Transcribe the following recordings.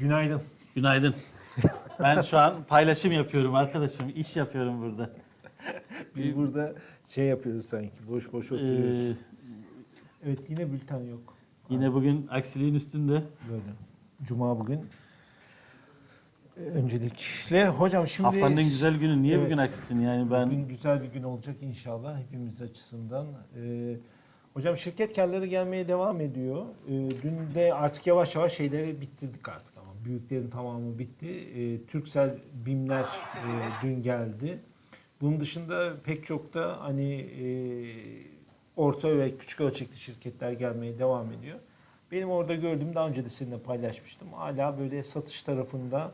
Günaydın. Günaydın. Ben şu an paylaşım yapıyorum arkadaşım. İş yapıyorum burada. Biz burada şey yapıyoruz sanki. Boş boş oturuyoruz. Ee, evet yine bülten yok. yine bugün aksiliğin üstünde. Böyle. Cuma bugün. Ee, Öncelikle hocam şimdi Haftanın en güzel günü. Niye Evet. bugün aksisin? Yani ben bugün güzel bir gün olacak inşallah hepimiz açısından. Ee, hocam şirket karları gelmeye devam ediyor. Ee, dün de artık yavaş yavaş şeyleri bitirdik artık ama büyüklerin tamamı bitti. Ee, Türksel BİM'ler e, dün geldi. Bunun dışında pek çok da hani e, orta ve küçük ölçekli şirketler gelmeye devam ediyor. Benim orada gördüğüm daha önce de seninle paylaşmıştım. Hala böyle satış tarafında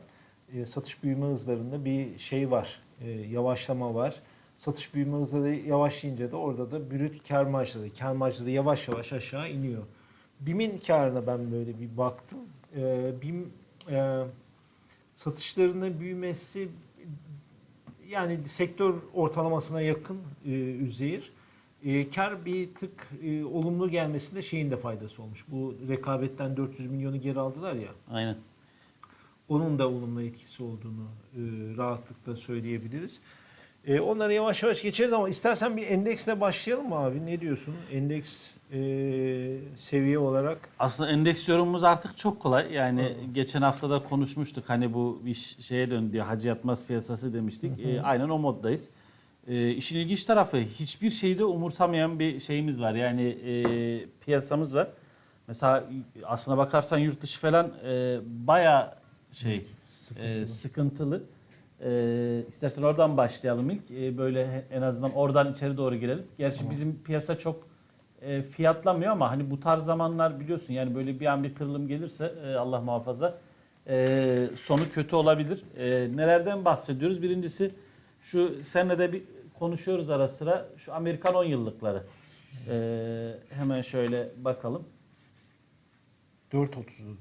e, satış büyüme hızlarında bir şey var. e, yavaşlama var. Satış büyüme hızları yavaşlayınca da orada da brüt kar marjları, kar marjları yavaş yavaş aşağı iniyor. BİM'in karına ben böyle bir baktım. E, BİM e, satışlarının büyümesi yani sektör ortalamasına yakın e, Üzeyir. E, kar bir tık e, olumlu gelmesinde şeyin de faydası olmuş. Bu rekabetten 400 milyonu geri aldılar ya. aynen. Onun da olumlu etkisi olduğunu e, rahatlıkla söyleyebiliriz. E, onlara yavaş yavaş geçeriz ama istersen bir endeksle başlayalım mı abi? Ne diyorsun? Endeks e, seviye olarak. Aslında endeks yorumumuz artık çok kolay. Yani geçen hafta da konuşmuştuk. Hani bu iş şeye döndü hacı yatmaz piyasası demiştik. Ee, aynen o moddayız. Ee, işin ilginç tarafı hiçbir şeyde umursamayan bir şeyimiz var. Yani e, piyasamız var. Mesela aslına bakarsan yurt dışı falan e, baya şey e, sıkıntılı. E, istersen oradan başlayalım ilk. E, böyle en azından oradan içeri doğru girelim. Gerçi bizim piyasa çok e, fiyatlamıyor ama hani bu tarz zamanlar biliyorsun yani böyle bir an bir kırılım gelirse e, Allah muhafaza e, sonu kötü olabilir. E, nelerden bahsediyoruz? Birincisi şu senle de bir konuşuyoruz ara sıra şu Amerikan 10 yıllıkları. E, hemen şöyle bakalım. 4.30'du.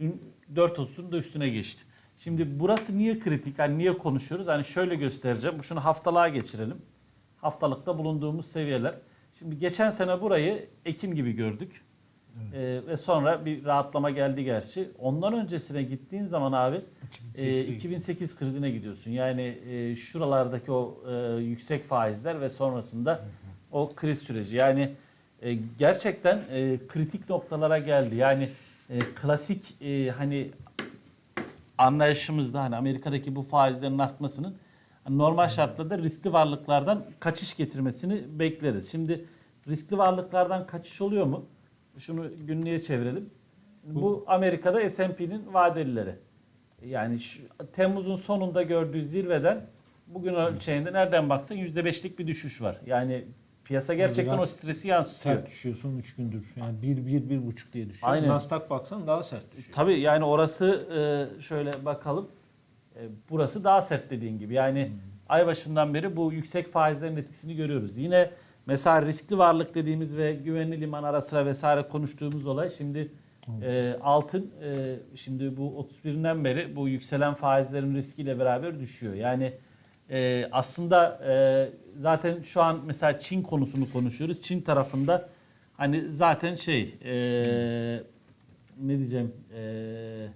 Dün 4.30'un da üstüne geçti. Şimdi burası niye kritik? Hani niye konuşuyoruz? Hani şöyle göstereceğim. Şunu haftalığa geçirelim. Haftalıkta bulunduğumuz seviyeler. Şimdi geçen sene burayı Ekim gibi gördük. Ee, ve sonra bir rahatlama geldi gerçi. Ondan öncesine gittiğin zaman abi e, 2008 krizine gidiyorsun. Yani e, şuralardaki o e, yüksek faizler ve sonrasında o kriz süreci. Yani e, gerçekten e, kritik noktalara geldi. Yani e, klasik e, hani anlayışımızda hani Amerika'daki bu faizlerin artmasının normal şartlarda riskli varlıklardan kaçış getirmesini bekleriz. Şimdi riskli varlıklardan kaçış oluyor mu? Şunu günlüğe çevirelim. Bu Amerika'da S&P'nin vadelileri. Yani şu, Temmuz'un sonunda gördüğü zirveden bugün ölçeğinde nereden baksan %5'lik bir düşüş var. Yani piyasa gerçekten Biraz o stresi yansıtıyor. Sert düşüyor son 3 gündür. Yani 1 1 1.5 diye düşüyor. Aynen. Nasdaq baksan daha sert düşüyor. Tabii yani orası e, şöyle bakalım. E, burası daha sert dediğin gibi. Yani ay başından beri bu yüksek faizlerin etkisini görüyoruz. Yine mesela riskli varlık dediğimiz ve güvenli liman ara sıra vesaire konuştuğumuz olay şimdi e, altın e, şimdi bu 31'inden beri bu yükselen faizlerin riskiyle beraber düşüyor. Yani e, aslında e, zaten şu an mesela Çin konusunu konuşuyoruz. Çin tarafında hani zaten şey e, ne diyeceğim e,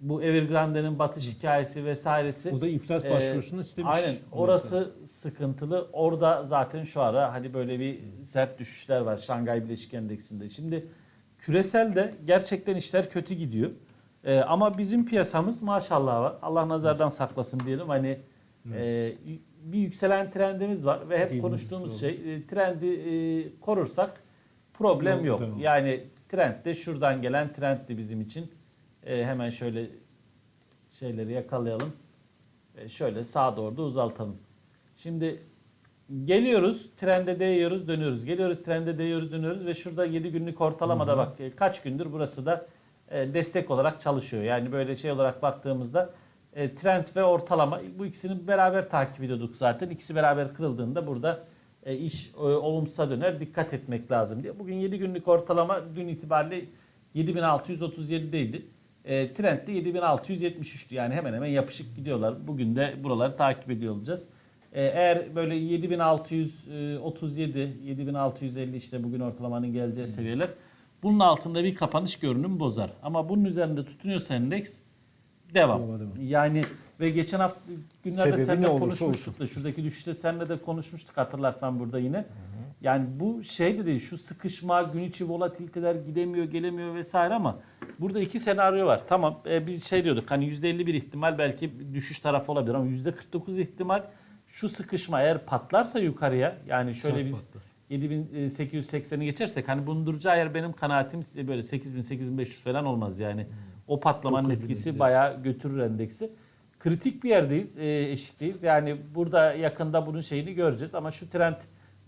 bu Evergrande'nin batış hikayesi vesairesi. O da iflas e, başvurusunu istemiş. Aynen orası sıkıntılı. Orada zaten şu ara hani böyle bir sert düşüşler var Şangay Bileşik Endeksinde. Şimdi küresel de gerçekten işler kötü gidiyor. E, ama bizim piyasamız maşallah var. Allah nazardan saklasın diyelim. Hani e, bir yükselen trendimiz var ve hep konuştuğumuz şey e, trendi e, korursak problem Yok, yok. tamam. Yani trend de şuradan gelen trenddi bizim için. E, hemen şöyle şeyleri yakalayalım. E, şöyle sağa doğru da uzaltalım. Şimdi geliyoruz, trende değiyoruz, dönüyoruz. Geliyoruz, trende değiyoruz, dönüyoruz ve şurada 7 günlük ortalamada bak e, kaç gündür burası da e, destek olarak çalışıyor. Yani böyle şey olarak baktığımızda e, trend ve ortalama bu ikisini beraber takip ediyorduk zaten. İkisi beraber kırıldığında burada e, iş e, olumsuza döner. Dikkat etmek lazım diye. Bugün 7 günlük ortalama dün itibariyle 7637'deydi. E, trend de 7673'tü. Yani hemen hemen yapışık gidiyorlar. Bugün de buraları takip ediyor olacağız. E, eğer böyle 7637, 7650 işte bugün ortalamanın geleceği seviyeler. Bunun altında bir kapanış görünüm bozar. Ama bunun üzerinde tutunuyorsa endeks devam. Yani ve geçen hafta günlerde Sebebi seninle konuşmuştuk da şuradaki düşüşte seninle de konuşmuştuk hatırlarsan burada yine. Yani bu şey de değil şu sıkışma, gün içi volatiliteler gidemiyor, gelemiyor vesaire ama burada iki senaryo var. Tamam e, biz şey diyorduk hani %51 ihtimal belki düşüş tarafı olabilir ama %49 ihtimal şu sıkışma eğer patlarsa yukarıya yani şöyle biz patlar. 7880'i geçersek hani bunun duracağı yer benim kanaatim böyle 8000 8500 falan olmaz yani. O patlamanın 9000'e etkisi bayağı götürür endeksi. Kritik bir yerdeyiz, e, eşikteyiz. Yani burada yakında bunun şeyini göreceğiz ama şu trend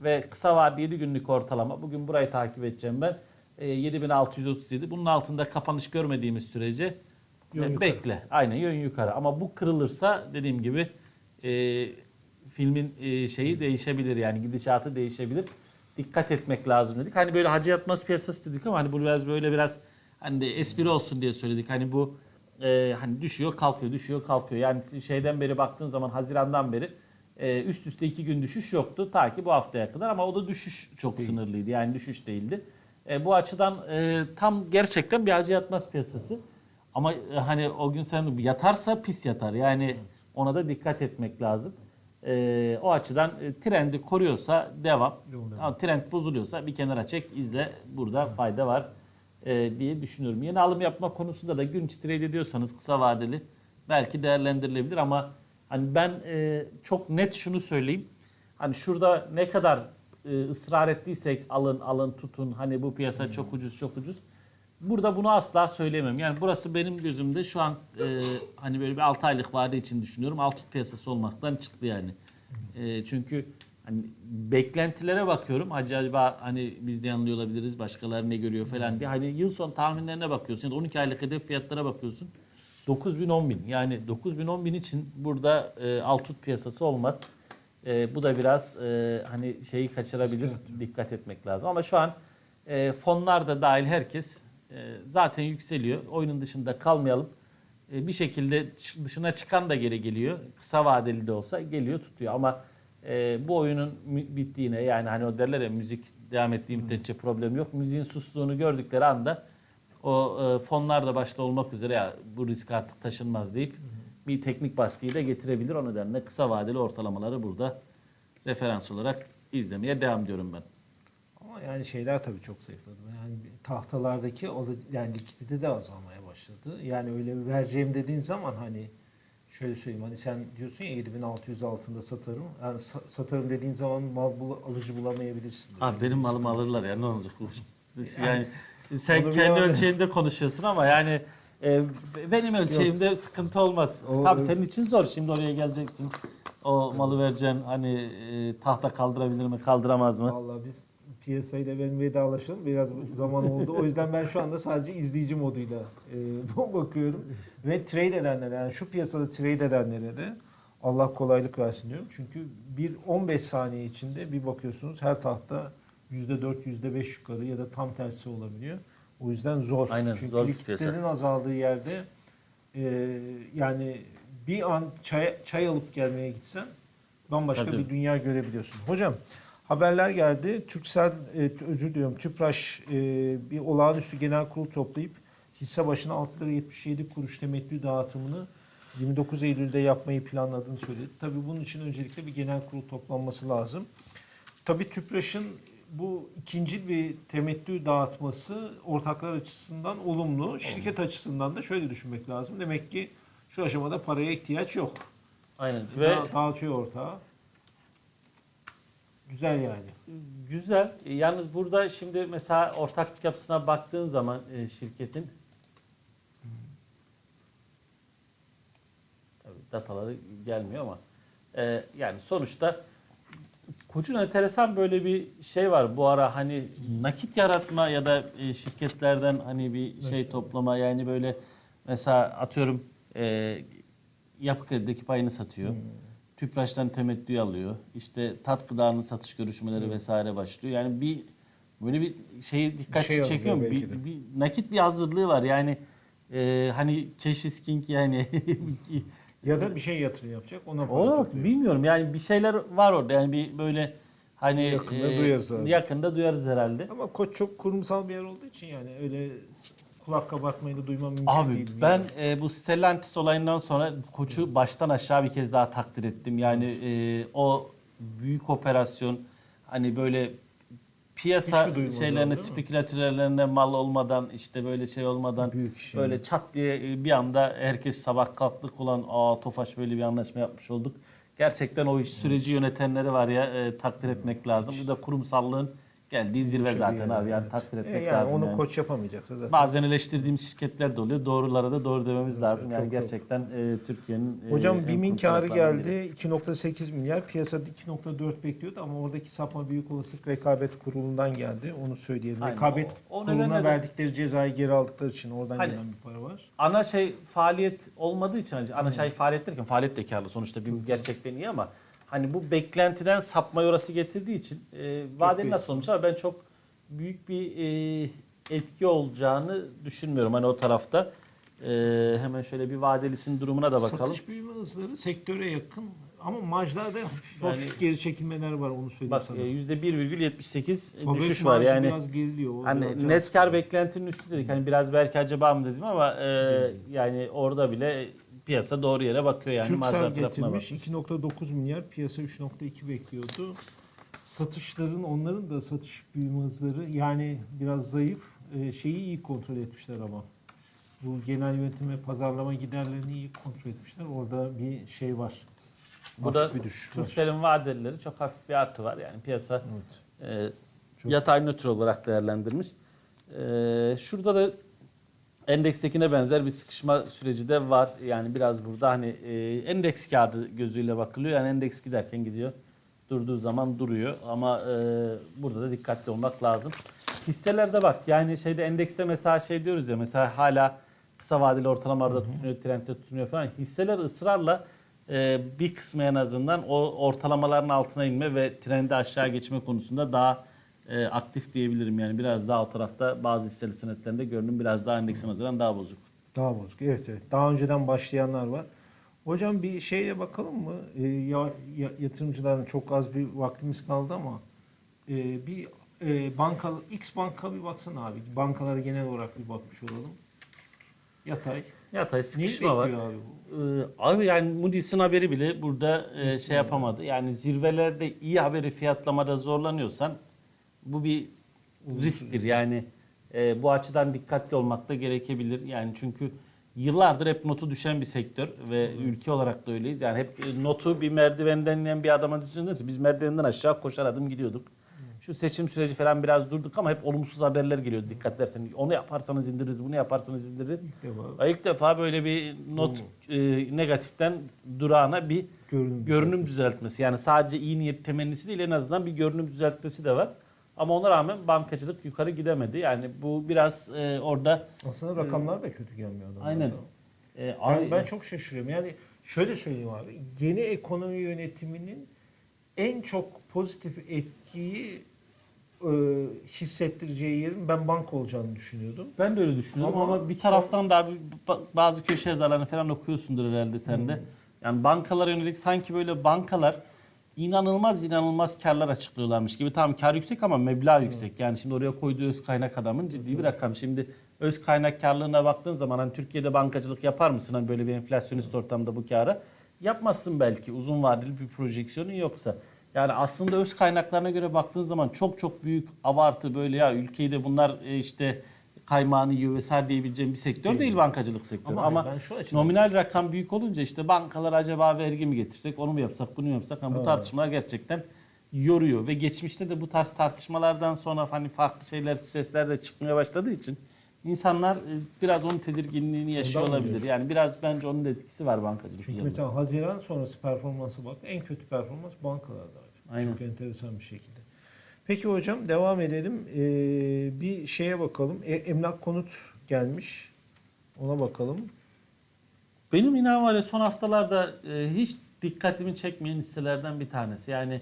ve kısa vadeli 7 günlük ortalama bugün burayı takip edeceğim ben. E, 7637. Bunun altında kapanış görmediğimiz sürece Yön e, yukarı. bekle. Aynen yön yukarı. Ama bu kırılırsa dediğim gibi e, filmin e, şeyi değişebilir yani gidişatı değişebilir. Dikkat etmek lazım dedik. Hani böyle hacı yatmaz piyasası dedik ama hani bu biraz böyle biraz hani de espri olsun diye söyledik. Hani bu e, hani düşüyor kalkıyor düşüyor kalkıyor. Yani şeyden beri baktığın zaman Haziran'dan beri e, üst üste iki gün düşüş yoktu. Ta ki bu haftaya kadar ama o da düşüş çok sınırlıydı. Yani düşüş değildi. E, bu açıdan e, tam gerçekten bir hacı yatmaz piyasası. Ama e, hani o gün sen yatarsa pis yatar. Yani ona da dikkat etmek lazım. E, o açıdan e, trendi koruyorsa devam. Devam. Ama trend bozuluyorsa bir kenara çek izle. Burada fayda var e, diye düşünüyorum. Yeni alım yapma konusunda da gün trade ediyorsanız kısa vadeli belki değerlendirilebilir ama hani ben e, çok net şunu söyleyeyim. Hani şurada ne kadar e, ısrar ettiysek alın alın tutun hani bu piyasa çok ucuz çok ucuz. Burada bunu asla söyleyemem. Yani burası benim gözümde şu an e, hani böyle bir 6 aylık vade için düşünüyorum. Alt piyasası olmaktan çıktı yani. E, çünkü hani beklentilere bakıyorum. Acaba hani biz de yanılıyor olabiliriz. Başkaları ne görüyor falan diye. Hani yıl son tahminlerine bakıyorsun. Yani 12 aylık hedef fiyatlara bakıyorsun. 9000 10000 yani 9000 10000 için burada e, alt tut piyasası olmaz. E, bu da biraz e, hani şeyi kaçırabilir. Dikkat etmek lazım. Ama şu an e, fonlar da dahil herkes e, zaten yükseliyor. Oyunun dışında kalmayalım. E, bir şekilde dışına çıkan da geri geliyor. Kısa vadeli de olsa geliyor tutuyor. Ama e, bu oyunun bittiğine yani hani o derler ya müzik devam ettiği müddetçe problem yok. Müziğin sustuğunu gördükleri anda o e, fonlar da başta olmak üzere ya bu risk artık taşınmaz deyip bir teknik baskıyı da getirebilir. O nedenle kısa vadeli ortalamaları burada referans olarak izlemeye devam ediyorum ben. Ama yani şeyler tabii çok zayıfladı. Yani tahtalardaki o yani likidite de azalmaya başladı. Yani öyle vereceğim dediğin zaman hani şöyle söyleyeyim hani sen diyorsun ya 7600 altında satarım. Yani sa- satarım dediğin zaman mal bul- alıcı bulamayabilirsin. Abi benim malımı alırlar ya ne olacak? Yani sen kendi bilemedim. ölçeğinde konuşuyorsun ama yani e, benim ölçeğimde sıkıntı olmaz. O- Tabii senin için zor şimdi oraya geleceksin. O malı vereceksin hani e, tahta kaldırabilir mi kaldıramaz mı? Vallahi biz piyasayla ben vedalaşalım. Biraz zaman oldu. O yüzden ben şu anda sadece izleyici moduyla e, bakıyorum. Ve trade edenlere yani şu piyasada trade edenlere de Allah kolaylık versin diyorum. Çünkü bir 15 saniye içinde bir bakıyorsunuz her tahta %4, %5 yukarı ya da tam tersi olabiliyor. O yüzden zor. Aynen, Çünkü zor likiditenin azaldığı yerde e, yani bir an çay, çay alıp gelmeye gitsen bambaşka Tabii. bir dünya görebiliyorsun. Hocam haberler geldi. Türksel e, özür diliyorum. Tüpraş e, bir olağanüstü genel kurul toplayıp hisse başına 6 lira 77 kuruş temettü dağıtımını 29 Eylül'de yapmayı planladığını söyledi. Tabii bunun için öncelikle bir genel kurul toplanması lazım. Tabii Tüpraş'ın bu ikinci bir temettü dağıtması ortaklar açısından olumlu. Şirket açısından da şöyle düşünmek lazım. Demek ki şu aşamada paraya ihtiyaç yok. Aynen Ve ve dağıtıyor ortağı. Güzel yani. güzel. E, Yalnız burada şimdi mesela ortaklık yapısına baktığın zaman e, şirketin Tabii dataları gelmiyor ama e, yani sonuçta Koç'un enteresan böyle bir şey var bu ara hani nakit yaratma ya da şirketlerden hani bir şey toplama yani böyle mesela atıyorum e, yapı kredideki payını satıyor. Tüpraş'tan temettü alıyor. İşte tat gıdanın satış görüşmeleri vesaire başlıyor. Yani bir böyle bir şey dikkat şey çekiyor Bir, bir nakit bir hazırlığı var. Yani e, hani cash is king yani Ya da bir şey yatırım yapacak ona para o topluyor. bilmiyorum yani bir şeyler var orada yani bir böyle Hani Yakında e, duyarız. Yakında duyarız herhalde. Ama koç çok kurumsal bir yer olduğu için yani öyle kulak kabartmayla duymam mümkün Abi değil. ben e, bu Stellantis olayından sonra koçu baştan aşağı bir kez daha takdir ettim. Yani e, o büyük operasyon hani böyle piyasa şeylerine, abi, spekülatörlerine mal olmadan işte böyle şey olmadan Büyük iş böyle çat diye e, bir anda herkes sabah kalktık ulan aa Tofaş böyle bir anlaşma yapmış olduk. Gerçekten o iş süreci yönetenleri var ya e, takdir etmek lazım. Bu da kurumsallığın geldiği zirve Şu zaten bir abi yani evet. takdir E, etmek yani lazım. onu yani. koç yapamayacaksa zaten. Bazen eleştirdiğimiz şirketler de oluyor. Doğrulara da doğru dememiz lazım. Yani çok, çok. gerçekten e, Türkiye'nin e, Hocam en BİM'in karı geldi 2.8 milyar. Piyasada 2.4 bekliyordu ama oradaki sapma büyük olasılık rekabet kurulundan geldi. Onu söyleyelim. Aynen. Rekabet O- o kuruluna de- verdikleri cezayı geri aldıkları için oradan Hani- gelen bir para var. Ana şey faaliyet olmadığı için hani ana şey faaliyet derken faaliyet de karlı sonuçta BİM gerçekten iyi ama hani bu beklentiden sapma orası getirdiği için e, vadeli nasıl olmuş ama ben çok büyük bir e, etki olacağını düşünmüyorum hani o tarafta. E, hemen şöyle bir vadelisinin durumuna da bakalım. Satış büyüme hızları sektöre yakın ama marjlarda hafif, Yani- geri çekilmeler var onu söyleyeyim Bak sana. e, %1,78 Fabrik düşüş var yani. Biraz geriliyor. o biraz Hani can net kar beklentinin üstü dedik. Hani biraz belki acaba mı dedim ama e, yani orada bile piyasa doğru yere bakıyor yani. Türksel getirmiş bakmış. 2.9 milyar piyasa 3.2 bekliyordu. Satışların onların da satış büyüme hızları yani biraz zayıf. Ee, şeyi iyi kontrol etmişler ama. Bu genel yönetim ve pazarlama giderlerini iyi kontrol etmişler. Orada bir şey var. Bu da. Türkcell'in vadelileri çok hafif bir artı var. Yani piyasa Evet. e, Çok- yatay nötr olarak değerlendirmiş. E, şurada da endekstekine benzer bir sıkışma süreci de var. Yani biraz burada hani e, endeks kağıdı gözüyle bakılıyor. Yani endeks giderken gidiyor. Durduğu zaman duruyor. Ama e, burada da dikkatli olmak lazım. Hisselerde bak yani şeyde endekste mesela şey diyoruz ya mesela hala kısa vadeli ortalamalarda tutunuyor, trendde tutunuyor falan. Hisseler ısrarla e, bir kısmı en azından o ortalamaların altına inme ve trendi aşağı geçme konusunda daha e, aktif diyebilirim. Yani biraz daha o tarafta bazı hisseli senetlerinde görünüm biraz daha endekse nazaran daha bozuk. Daha bozuk. Evet evet. Daha önceden başlayanlar var. Hocam bir şeye bakalım mı? Ee, ya, ya- yatırımcıların çok az bir vaktimiz kaldı ama e, bir e, banka X banka bir baksana abi. Bankalara genel olarak bir bakmış olalım. Yatay. Yatay sıkışma var. abi bu? Ee, abi yani Moody's'in haberi bile burada e, şey yapamadı. Yani zirvelerde iyi haberi fiyatlamada zorlanıyorsan bu bir risktir. Yani e, bu açıdan dikkatli olmak da gerekebilir. Yani çünkü yıllardır hep notu düşen bir sektör ve ülke olarak da öyleyiz. Yani hep e, notu bir merdivenden inen bir adama düşünürse biz merdivenden aşağı koşar adım gidiyorduk. Şu seçim süreci falan biraz durduk ama hep olumsuz haberler geliyordu dikkat edersen. Onu yaparsanız indiririz, bunu yaparsanız indiririz. İlk defa İlk defa böyle bir not e, negatiften durağına bir görünüm. görünüm düzeltmesi. Yani sadece iyi niyet temennisi değil en azından bir görünüm düzeltmesi de var. Ama ona rağmen bankacılık yukarı gidemedi. Yani bu biraz e, orada Aslında rakamlar da kötü gelmiyor adamlara. aynen. E, Yani ben çok şaşırıyorum. Yani şöyle söyleyeyim abi. Yeni ekonomi yönetiminin en çok pozitif etkiyi e, hissettireceği yerin ben banka olacağını düşünüyordum. Ben de öyle düşünüyorum ama, Ama bir taraftan da abi ba- bazı köşe yazarlarını falan okuyorsundur herhalde sen de. Yani bankalara yönelik sanki böyle bankalar inanılmaz inanılmaz karlar açıklıyorlarmış gibi. Tamam kar yüksek ama meblağ yüksek. Yani şimdi oraya koyduğu öz kaynak adamın ciddi bir rakam. Şimdi öz kaynak karlılığına baktığın zaman hani Türkiye'de bankacılık yapar mısın hani böyle bir enflasyonist ortamda bu kâra? Yapmazsın belki uzun vadeli bir projeksiyonun yoksa. Yani aslında öz kaynaklarına göre baktığın zaman çok çok büyük abartı böyle ya ülkeyi de bunlar e, işte kaymağını yiyor vesaire diyebileceğim bir sektör değil, Değil. bankacılık sektörü. Ama Ama, nominal rakam büyük olunca işte bankalar acaba vergi mi getirsek, onu mu yapsak, bunu mu yapsak? Hani bu Evet. tartışmalar gerçekten yoruyor ve geçmişte de bu tarz tartışmalardan sonra hani farklı şeyler, sesler de çıkmaya başladığı için insanlar e, biraz onun tedirginliğini yaşıyor Ondan olabilir. Yani biraz bence onun da etkisi var bankacılık. Çünkü yanında. mesela Haziran sonrası performansı bak en kötü performans bankalarda. Aynen. Çok enteresan bir şekilde. Peki hocam devam edelim. Ee, bir şeye bakalım. E, emlak konut gelmiş. Ona bakalım. Benim inan var ya son haftalarda e, hiç dikkatimi çekmeyen hisselerden bir tanesi. Yani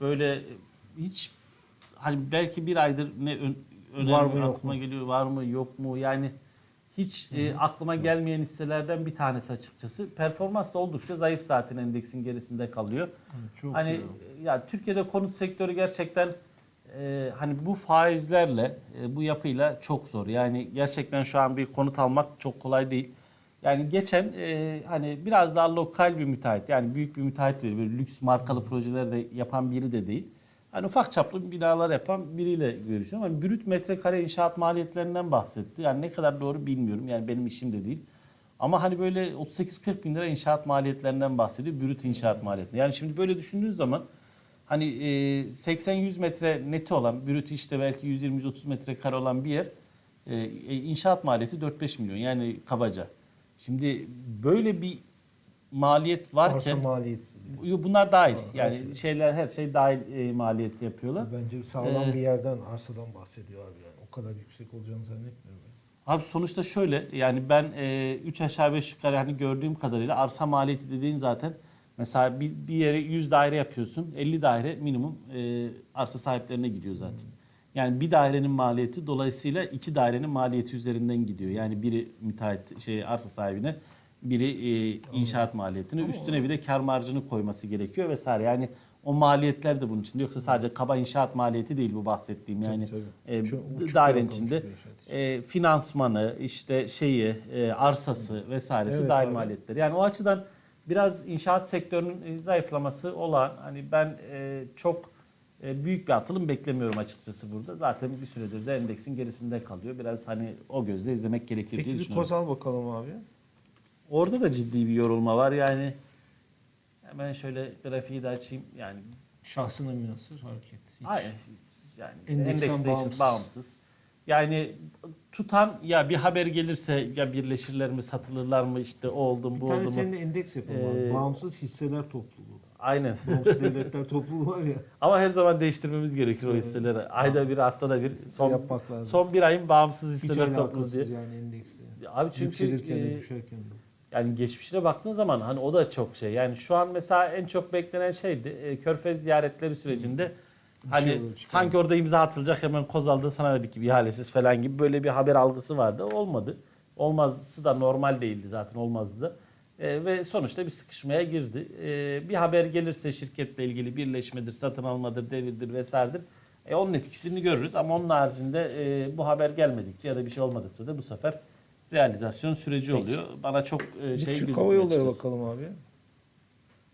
böyle e, hiç hani belki bir aydır ne ön, önemli Var mı, aklıma geliyor var mı yok mu yani hiç e, aklıma gelmeyen hisselerden bir tanesi açıkçası. Performans da oldukça zayıf zaten endeksin gerisinde kalıyor. Çok Hani ya Türkiye'de konut sektörü gerçekten e, hani bu faizlerle e, bu yapıyla çok zor. Yani gerçekten şu an bir konut almak çok kolay değil. Yani geçen e, hani biraz daha lokal bir müteahhit yani büyük bir müteahhit değil, böyle lüks markalı projeler de yapan biri de değil. Hani ufak çaplı binalar yapan biriyle görüşüyorum. Hani brüt metrekare inşaat maliyetlerinden bahsetti. Yani ne kadar doğru bilmiyorum. Yani benim işim de değil. Ama hani böyle 38-40 bin lira inşaat maliyetlerinden bahsediyor. Brüt inşaat maliyeti. Yani şimdi böyle düşündüğün zaman hani e, 80-100 metre neti olan, brüt işte belki 120-130 metre kare olan bir yer e, e, inşaat maliyeti 4-5 milyon yani kabaca. Şimdi böyle bir maliyet Arsa varken maliyeti. Yo, bunlar dahil. Ha, her Yani şey. şeyler her şey dahil e, maliyet yapıyorlar. Bence sağlam Ee, bir yerden, arsadan bahsediyor abi yani. O kadar yüksek olacağını zannetmiyorum. Abi sonuçta şöyle yani ben 3 aşağı 5 yukarı hani gördüğüm kadarıyla arsa maliyeti dediğin zaten mesela bir, bir yere 100 daire yapıyorsun 50 daire minimum e, arsa sahiplerine gidiyor zaten. Yani bir dairenin maliyeti dolayısıyla iki dairenin maliyeti üzerinden gidiyor. Yani biri müteahhit şey arsa sahibine biri e, inşaat maliyetini üstüne bir de kar marjını koyması gerekiyor vesaire. Yani o maliyetler de bunun içinde yoksa sadece kaba inşaat maliyeti değil bu bahsettiğim yani Tabii, tabii. e, dairenin içinde e, finansmanı, işte şeyi, e, arsası vesairesi Evet dahil abi. maliyetler. Yani o açıdan biraz inşaat sektörünün e, zayıflaması olan hani ben e, çok e, büyük bir atılım beklemiyorum açıkçası burada. Zaten bir süredir de endeksin gerisinde kalıyor. Biraz hani o gözle izlemek gerekir diye Peki bir düşünüyorum. koz al bakalım abi. Orada da ciddi bir yorulma var. Yani hemen şöyle grafiği de açayım. Yani Şahsına münasır hareket. Hiç. Hayır. Yani Endeksten endeksten bağımsız. bağımsız. Yani tutan ya bir haber gelirse ya birleşirler mi satılırlar mı işte o oldu mu Bir bu tane oldu mu. senin de endeks yapalım abi. Ee, Bağımsız hisseler topluluğu. Aynen. Bağımsız devletler topluluğu var ya. Ama her zaman değiştirmemiz gerekir o hisseleri. Ayda bir haftada bir son yapmak lazım. son bir ayın bağımsız hisseler topluluğu diye. yani endeksle. Abi çünkü Yükselirken e, düşerken de. Yani geçmişine baktığın zaman hani o da çok şey. Yani şu an mesela en çok beklenen şeydi. E, Körfez ziyaretleri sürecinde hani şey olur, sanki orada imza atılacak hemen Kozal'da sana dedik gibi ihalesiz falan gibi böyle bir haber algısı vardı. Olmadı. Olmazsı da normal değildi zaten olmazdı da. E, ve sonuçta bir sıkışmaya girdi. E, bir haber gelirse şirketle ilgili birleşmedir, satın almadır, devirdir vesairedir. E, onun etkisini görürüz ama onun haricinde e, bu haber gelmedikçe ya da bir şey olmadıkça da bu sefer realizasyon süreci oluyor. Bana çok e, şey Türk Hava Yolları bakalım abi.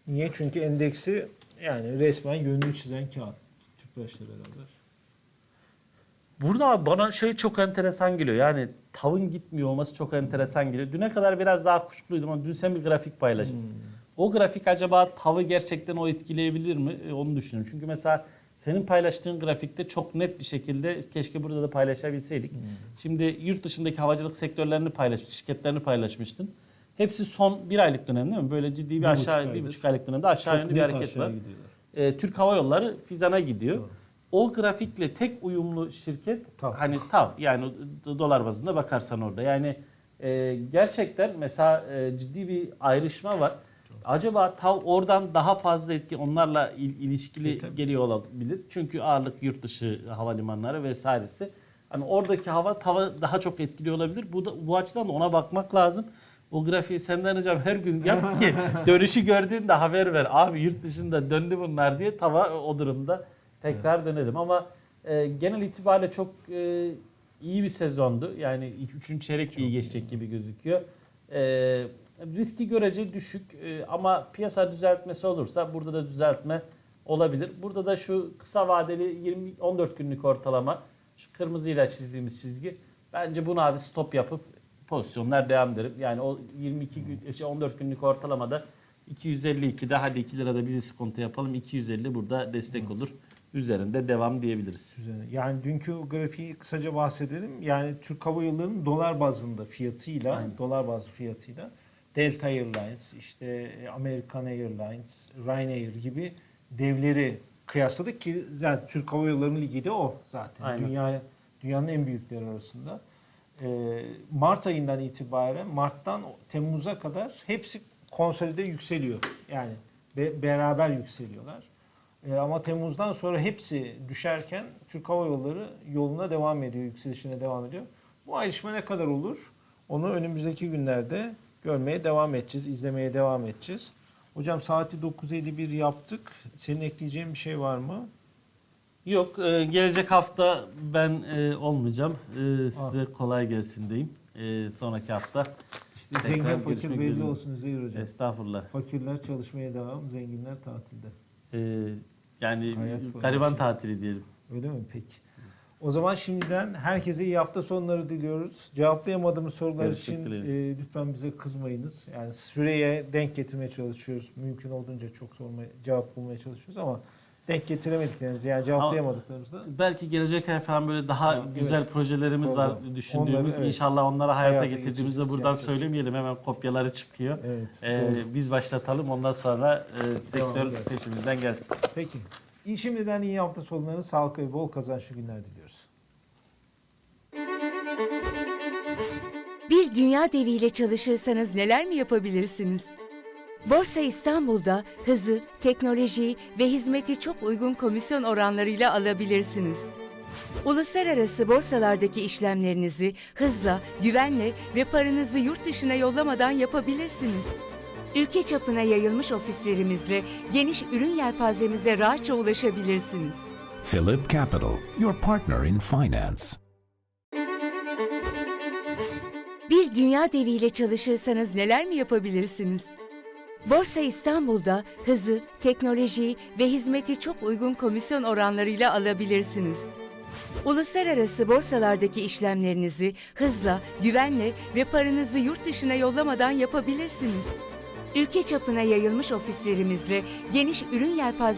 Niye? Çünkü endeksi yani resmen yönünü çizen kağıt. Tüpraş'la beraber. Burada bana şey çok enteresan geliyor. Yani tavın gitmiyor olması çok enteresan geliyor. Düne kadar biraz daha kuşkuluydum ama dün sen bir grafik paylaştın. Hmm. O grafik acaba tavı gerçekten o etkileyebilir mi? E, Onu düşünüyorum. Çünkü mesela senin paylaştığın grafikte çok net bir şekilde keşke burada da paylaşabilseydik. Hmm. Şimdi yurt dışındaki havacılık sektörlerini paylaşmış, şirketlerini paylaşmıştın. Hepsi son bir aylık dönem değil mi? Böyle ciddi bir, Bir aşağı, buçuk bir buçuk aylık dönemde aşağı Çok yönlü bir hareket var. gidiyorlar. E, Türk Hava Yolları Fizan'a gidiyor. Doğru. O grafikle tek uyumlu şirket TAV. hani TAV yani do- dolar bazında bakarsan orada. Yani e, gerçekten mesela e, ciddi bir ayrışma var. Acaba TAV oradan daha fazla etki onlarla il- ilişkili Tabii. geliyor olabilir. Çünkü ağırlık yurt dışı havalimanları vesairesi. Hani oradaki hava TAV'ı daha çok etkili olabilir. Bu da bu açıdan da ona bakmak lazım. O grafiği senden hocam her gün yap ki dönüşü gördüğünde haber ver. Abi yurt dışında döndü bunlar diye tava o durumda tekrar dönelim. Ama e, genel itibariyle çok e, iyi bir sezondu. Yani ilk üçüncü çeyrek iyi geçecek gibi gözüküyor. E, riski görece düşük e, ama piyasa düzeltmesi olursa burada da düzeltme olabilir. Burada da şu kısa vadeli 20 14 günlük ortalama şu kırmızıyla çizdiğimiz çizgi bence bunu abi stop yapıp pozisyonlar devam derim. Yani o 22 gün şey 14 günlük ortalamada 252'de hadi 2 lirada bir iskonto yapalım. 250 burada destek olur. Üzerinde devam diyebiliriz. Yani dünkü grafiği kısaca bahsedelim. Yani Türk Hava Yolları'nın dolar bazında fiyatıyla, Aynen. dolar bazlı fiyatıyla Delta Airlines, işte American Airlines, Ryanair gibi devleri kıyasladık ki zaten Türk Hava Yolları'nın ligi de o zaten. Aynen. Dünya dünyanın en büyükleri arasında. Ee, Mart ayından itibaren Mart'tan Temmuz'a kadar hepsi konsolide yükseliyor. Yani be- beraber yükseliyorlar. Ee, ama Temmuz'dan sonra hepsi düşerken Türk Hava Yolları yoluna devam ediyor, yükselişine devam ediyor. Bu ayrışma ne kadar olur? Onu önümüzdeki günlerde görmeye devam edeceğiz, izlemeye devam edeceğiz. Hocam saati 9.51 yaptık. Senin ekleyeceğin bir şey var mı? Yok, e, gelecek hafta ben e, olmayacağım. E, size kolay gelsin diyeyim. Sonraki hafta İşte zengin fakir belli üzere. olsun Zehir Hocam. estağfurullah. Fakirler çalışmaya devam, zenginler tatilde. E, yani Hayat gariban şey. tatili diyelim. Öyle mi? Peki. O zaman şimdiden herkese iyi hafta sonları diliyoruz. Cevaplayamadığımız sorular Görüşmek için dileğiyle. e, lütfen bize kızmayınız. Yani süreye denk getirmeye çalışıyoruz. Mümkün olduğunca çok sormaya, cevap bulmaya çalışıyoruz ama denk getiremediklerimiz yani cevaplayamadıklarımızda Belki gelecek ay falan böyle daha Ha, güzel evet. projelerimiz var Doğru. düşündüğümüz. Onları, evet. İnşallah onları hayata, Hayata getirdiğimizde buradan yapacağız. söylemeyelim. Hemen kopyaları çıkıyor. evet. E, doğru. biz başlatalım ondan sonra e, sektör gelsin. seçimimizden gelsin. Peki. İyi şimdiden iyi hafta sonları, sağlıklı ve bol kazançlı günler diliyoruz. Bir dünya deviyle çalışırsanız neler mi yapabilirsiniz? Borsa İstanbul'da hızı, teknolojiyi ve hizmeti çok uygun komisyon oranlarıyla alabilirsiniz. Uluslararası borsalardaki işlemlerinizi hızla, güvenle ve paranızı yurt dışına yollamadan yapabilirsiniz. Ülke çapına yayılmış ofislerimizle geniş ürün yelpazemize rahatça ulaşabilirsiniz. Philip Capital, your partner in finance. Bir dünya deviyle çalışırsanız neler mi yapabilirsiniz? Borsa İstanbul'da hızı, teknolojiyi ve hizmeti çok uygun komisyon oranlarıyla alabilirsiniz. Uluslararası borsalardaki işlemlerinizi hızla, güvenle ve paranızı yurt dışına yollamadan yapabilirsiniz. Ülke çapına yayılmış ofislerimizle geniş ürün yelpazesi